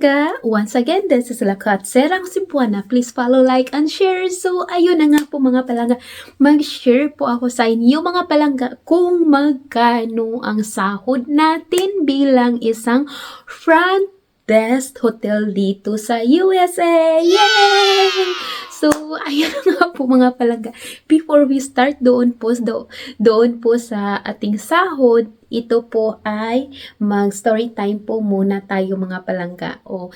palangga. Once again, this is Lakat Serang Simpuana. Please follow, like, and share. So, ayun na nga po mga palangga. Mag-share po ako sa inyo mga palangga kung magkano ang sahod natin bilang isang front desk hotel dito sa USA. Yay! So, ayun nga po mga palangga. Before we start doon po, do, doon po sa ating sahod, ito po ay mag-story time po muna tayo mga palangga. O,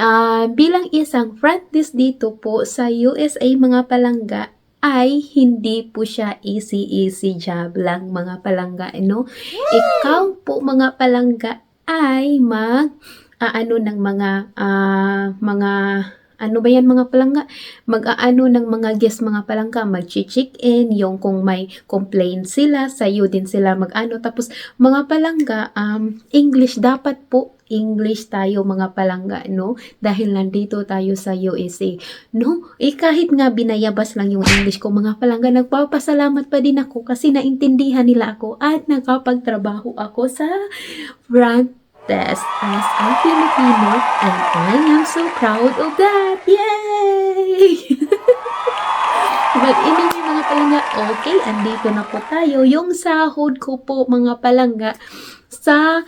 ah, bilang isang front desk dito po sa USA mga palangga, ay hindi po siya easy-easy job lang mga palangga, no? Ikaw po mga palangga ay mag aano ng mga ah, mga ano ba yan mga palangga? Mag-aano ng mga guest mga palangga, mag-check in, yung kung may complaint sila, sa'yo din sila mag-ano. Tapos mga palangga, um, English dapat po English tayo mga palangga, no? Dahil nandito tayo sa USA, no? Eh kahit nga binayabas lang yung English ko mga palangga, nagpapasalamat pa din ako kasi naintindihan nila ako at nakapagtrabaho ako sa front desk as a Filipino and I am so proud of that. Yay! But anyway mga palangga, okay, andito na po tayo. Yung sahod ko po mga palangga sa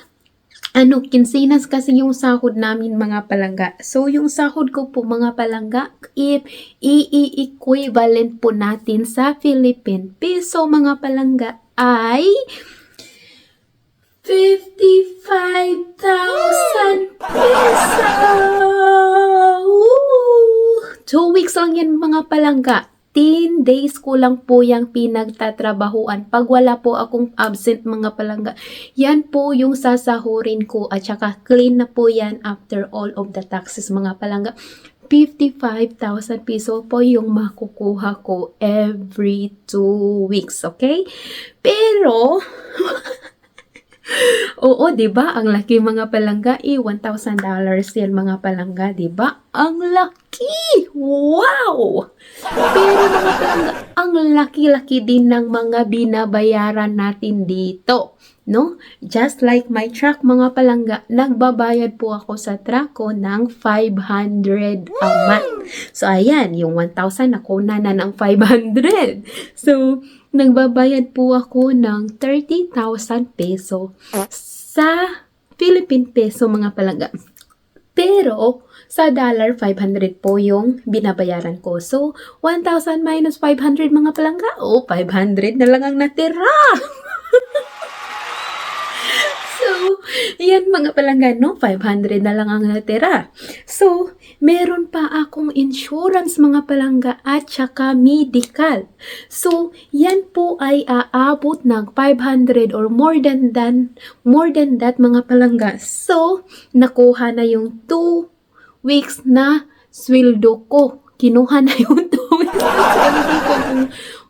ano, kinsinas kasi yung sahod namin mga palangga. So, yung sahod ko po mga palangga, if i-equivalent po natin sa Philippine peso mga palangga ay 55,000 peso! Two weeks lang yan mga palangga. 10 days ko lang po yung pinagtatrabahuan. Pag wala po akong absent mga palangga, yan po yung sasahurin ko at saka clean na po yan after all of the taxes mga palangga. 55,000 piso po yung makukuha ko every 2 weeks, okay? Pero, Oo, 'di ba? Ang laki mga palangga, eh, $1,000 yan mga palangga, 'di ba? Ang laki! Wow! Pero mga palangga, ang laki-laki din ng mga binabayaran natin dito. No? Just like my truck mga palangga, nagbabayad po ako sa truck ko ng 500 a month. So, ayan, yung 1,000 ako na na ng 500. So, nagbabayad po ako ng 30,000 peso sa Philippine peso mga palangga. Pero, sa dollar, 500 po yung binabayaran ko. So, 1,000 minus 500 mga palangga. Oh, 500 na lang ang natira. so, yan mga palangga, no? 500 na lang ang natira. So, meron pa akong insurance mga palangga at saka medical. So, yan po ay aabot ng 500 or more than than more than that mga palangga. So, nakuha na yung 2 weeks na sweldo ko. Kinuha na yung 2 weeks na sweldo ko mga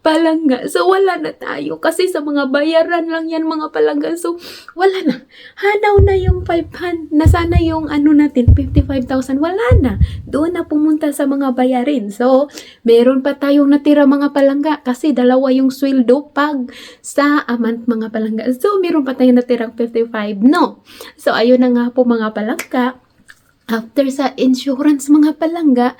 palangga. So, wala na tayo. Kasi sa mga bayaran lang yan mga palangga. So, wala na. Hanaw na yung 500. Nasana yung ano natin, 55,000. Wala na. Doon na pumunta sa mga bayarin. So, meron pa tayong natira mga palangga. Kasi dalawa yung sweldo pag sa amant mga palangga. So, meron pa tayong natirang 55. No. So, ayun na nga po mga palangga. After sa insurance mga palangga,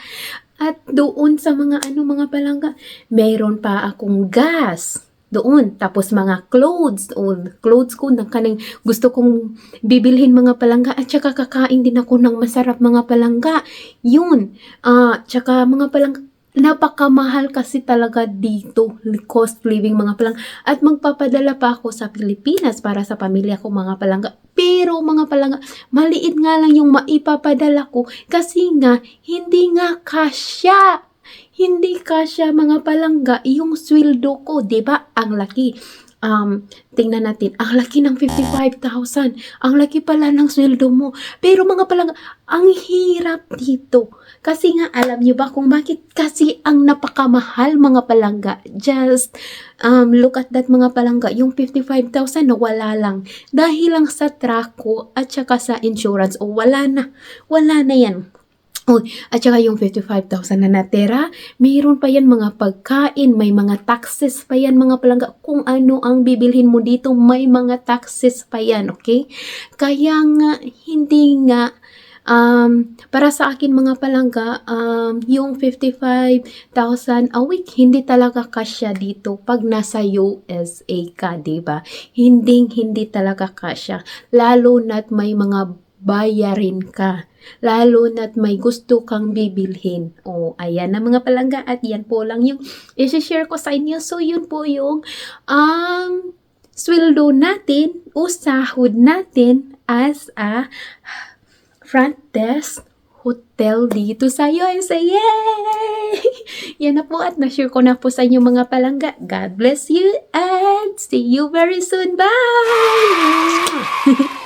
at doon sa mga ano mga palangga, meron pa akong gas doon. Tapos mga clothes, o clothes ko na kaning gusto kong bibilhin mga palangga at saka kakain din ako ng masarap mga palangga. Yun. Ah, tsaka mga palangga napakamahal kasi talaga dito cost living mga palang at magpapadala pa ako sa Pilipinas para sa pamilya ko mga palangga pero mga palangga maliit nga lang yung maipapadala ko kasi nga hindi nga kasya. Hindi kasya mga palangga yung sweldo ko 'di ba? Ang laki um, tingnan natin, ang laki ng 55,000. Ang laki pala ng sweldo mo. Pero mga palangga, ang hirap dito. Kasi nga, alam niyo ba kung bakit kasi ang napakamahal mga palangga? Just um, look at that mga palangga. Yung 55,000 na wala lang. Dahil lang sa truck ko at saka sa insurance. O wala na. Wala na yan. Oh, at saka yung 55,000 na natira, mayroon pa yan mga pagkain, may mga taxes pa yan mga palangga. Kung ano ang bibilhin mo dito, may mga taxes pa yan, okay? Kaya nga, hindi nga Um, para sa akin mga palangga, um, yung 55,000 a week, hindi talaga kasya dito pag nasa USA ka, ba? Hindi, hindi talaga kasya. Lalo na't may mga bayarin ka. Lalo na't may gusto kang bibilhin. O, ayan na mga palangga. At yan po lang yung isi-share ko sa inyo. So, yun po yung um, sweldo natin o sahod natin as a front desk hotel dito sa USA. Yay! Yan na po at na-share ko na po sa inyo mga palangga. God bless you and see you very soon. Bye!